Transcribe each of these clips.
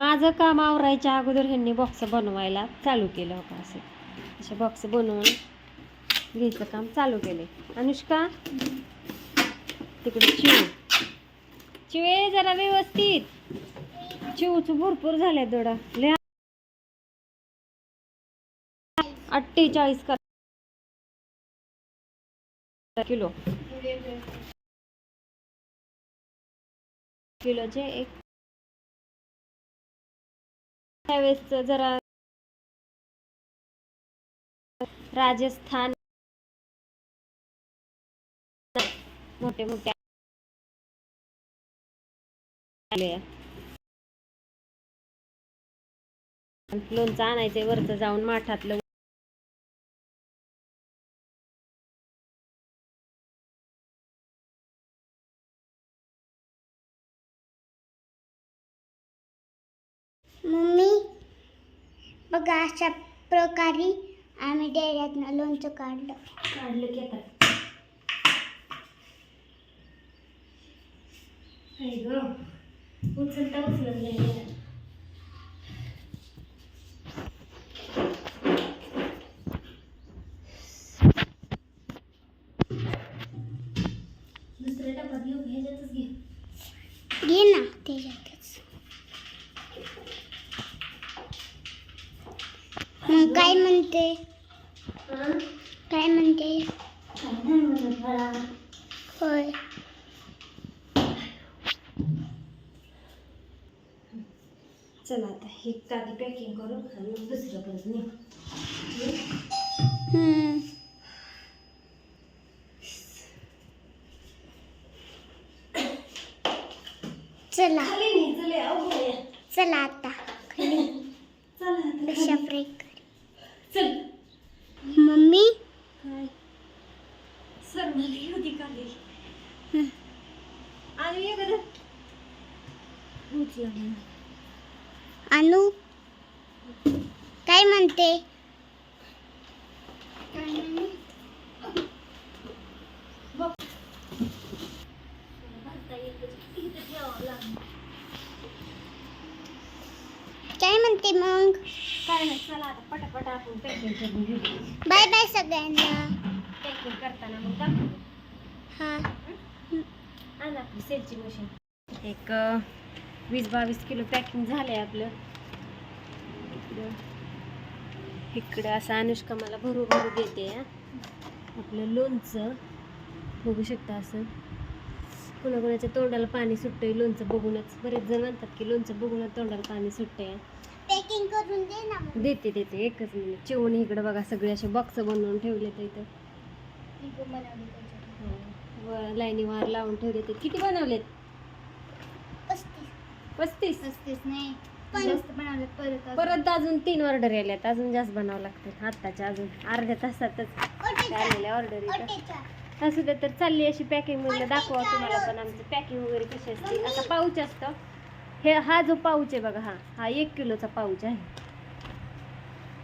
माझं काम आवरायच्या अगोदर ह्यांनी बॉक्स बनवायला चालू केलं होतं असे. असे बॉक्स बनवून घ्यायचं काम चालू केले. अनुष्का तिकडे चिव चिवे जरा व्यवस्थित. चिवच भरपूर झाले दोडा. लिहा अठ्ठेचाळीस कर किलो. किलोचे एक त्यावेळेस जरा राजस्थान मोठे मोठे लोणचं आणायचंय वरचं जाऊन माठातलं मम्मी बघा अशा प्रकारे आम्ही डेऱ्यातनं लोणचं काढलं. काढलं की आता. उचलता उचलत नाही दुसऱ्या टपात घेऊ का? ह्याच्यातच घे घे ना त्याच्यातच मग काय म्हणते? काय म्हणते. होय. चला आता हे कादी पॅकिंग करू आणि मग दुसरं खाली नाही चले. चला आता. खाली चला आता कशा खाली. प्रकारे चल मम्मी काय सर मला होती हं. आणि मला. अनु काय म्हणते. काय म्हणते मग? काय नाही चला आता पटापट आपण बाय बाय सगळ्यांना. पॅकिंग करताना मग दाखवू हा. आण आपली सेलची मशीन एक वीस बावीस किलो पॅकिंग झालंय आपलं. इकडं इकडं असं अनुष्का मला भरू भरू देते. आपलं लोणचं बघू शकता असं. कोणाकोणाच्या तोंडाला पाणी सुटतंय लोणचं बघूनच. बरेच जण म्हणतात की लोणचं बघूनच तोंडाला पाणी सुटतंय. पॅकिंग करून दे ना मग. देते देते एकच मिनिट चिवून इकडं बघा सगळे असे बॉक्स बनवून ठेवले तर इथं. व लाईनी वार लावून ठेवले ते. किती बनवलेत? पस्तीस. पस्तीस? नाही. परत परत अजून तीन ऑर्डर आल्यात अजून जास्त बनावं लागतं आत्ताच्या अजून. अर्ध्या तासातच. आलेल्या ऑर्डर असू तर चालली अशी पॅकिंग म्हणलं दाखवा तुम्हाला पण आमची पॅकिंग वगैरे कशी असते. असा पाऊच असतो. हे हा जो पाऊच आहे बघा हा. हा एक किलोचा पाऊच आहे.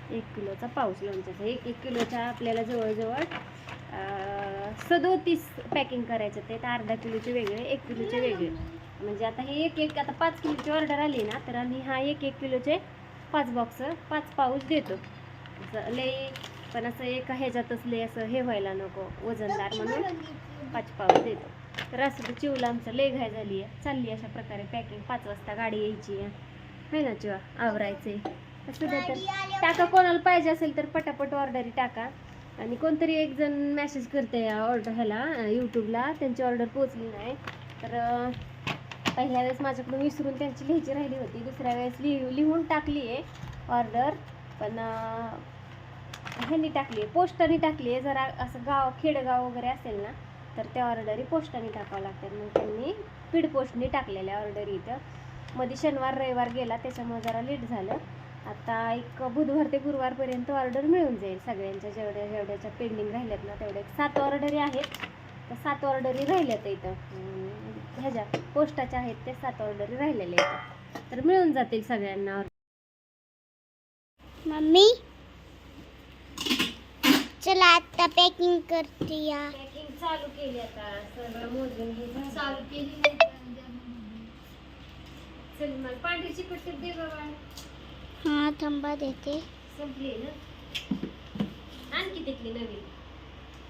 एक किलोचा पाऊच लोणच्याचा एक एक किलोच्या आपल्याला जवळजवळ सदोतीस पॅकिंग करायचं. ते तर अर्धा किलोचे वेगळे एक किलोचे वेगळे. म्हणजे आता हे एक एक आता पाच किलोची ऑर्डर आली ना तर आम्ही हा एक एक किलोचे पाच बॉक्स पाच पाऊच देतो. असं लई पण असं एका ह्याच्यातच लई असं हे व्हायला नको वजनदार म्हणून पाच पाऊच देतो. तर असं तर चिवला आमचं लय घाय झाली आहे चालली अशा प्रकारे पॅकिंग पाच वाजता गाडी यायची आहे. है ना चिवा आवरायचे असं तर टाका कोणाला पाहिजे असेल तर पटापट ऑर्डरी टाका. आणि कोणतरी एक जण मेसेज करते ऑर्डर ह्याला यूट्यूबला त्यांची ऑर्डर पोचली नाही. तर पहिल्या वेळेस माझ्याकडून विसरून त्यांची लिहायची राहिली होती. दुसऱ्या वेळेस लिह लिहून टाकली आहे ऑर्डर पण ह्यानी ह्यांनी टाकली आहे पोस्टाने टाकली आहे जरा असं गाव खेडेगाव वगैरे असेल ना तर त्या ऑर्डरी पोस्टाने टाकावं लागतात मग त्यांनी स्पीड पोस्टने टाकलेल्या ऑर्डर इथं. मध्ये शनिवार रविवार गेला त्याच्यामुळे जरा लेट झालं. आता एक बुधवार ते गुरुवारपर्यंत ऑर्डर मिळून जाईल. सगळ्यांच्या जेवढ्या जेवढ्याच्या पेंडिंग राहिल्यात ना तेवढ्या सात ऑर्डरी आहेत. त्या सात ऑर्डरी राहिल्यात इथं. ह्याच्या पोस्टाच्या आहेत त्या सात ऑर्डरी राहिलेल्या इथं. तर मिळून जातील सगळ्यांना मम्मी? चला आता पॅकिंग करते या. पॅकिंग चालू केली आता. सगळं मोजून हे झालं. केली. चल मग पांढरी चिकट दे बाबा. हा थांबा देते. संपली ना? आणखी तिथली नवीन.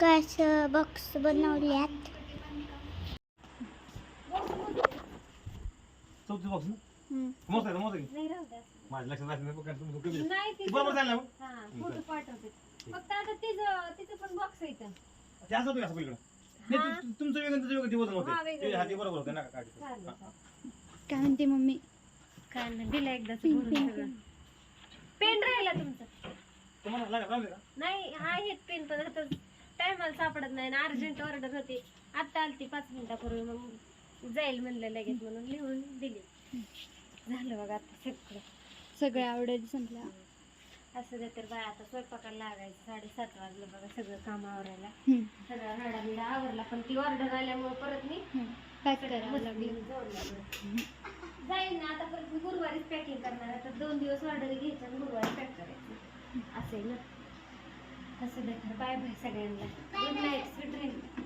कसं बॉक्स बनवल्यात चौथी बॉक्स हम्म. आहे मोजा की नाही राहू द्या. माझ्या लक्षात राहत नाही बघ, कारण तुमचं कमी आहे. नाही ते तिचं बरोबर झालं ना? मग? हा फोटो पाठवते. फक्त आता तिचं तिचं पण बॉक्स आहे इथं. ते असं होतं का असं पलीकडं? नाही, हा. तु- तुमचं वेगळं त्याचं वेगळं ते वजन हा, होते वेगळं. ते हाती बरोबर होते ना काढ. चालेल चालेल. काय म्हणते मम्मी? काय दिलं सगळं. पेन राहिला तुमचा. तुम्हाला लागत राहू दे का नाही आहेत पेन पण आता टायमाला सापडत नाही ना अर्जंट ऑर्डर होती. आत्ता आलती पाच मिनिटापूर्वी मग जाईल म्हणलं लगेच म्हणून लिहून दिली. झालं बघा आता सगळं. सगळ्या आवडत संपल्या. असं दे तर बाय आता स्वयंपाकाला लागायचं साडेसात वाजलं बघा सगळं काम आवरायला. हम्म. सगळा हडा बिडा आवरला पण ती ऑर्डर आल्यामुळे परत मी हम्म. पॅक करावं लागलं. जाऊन लागलं. जाईल ना आता परत मी पॅकिंग करणार आता दोन दिवस ऑर्डर घ्यायचं आणि गुरुवारी पॅक करायचं. असेल ना. असं दे बाय बाय सगळ्यांना. Good night sweet dream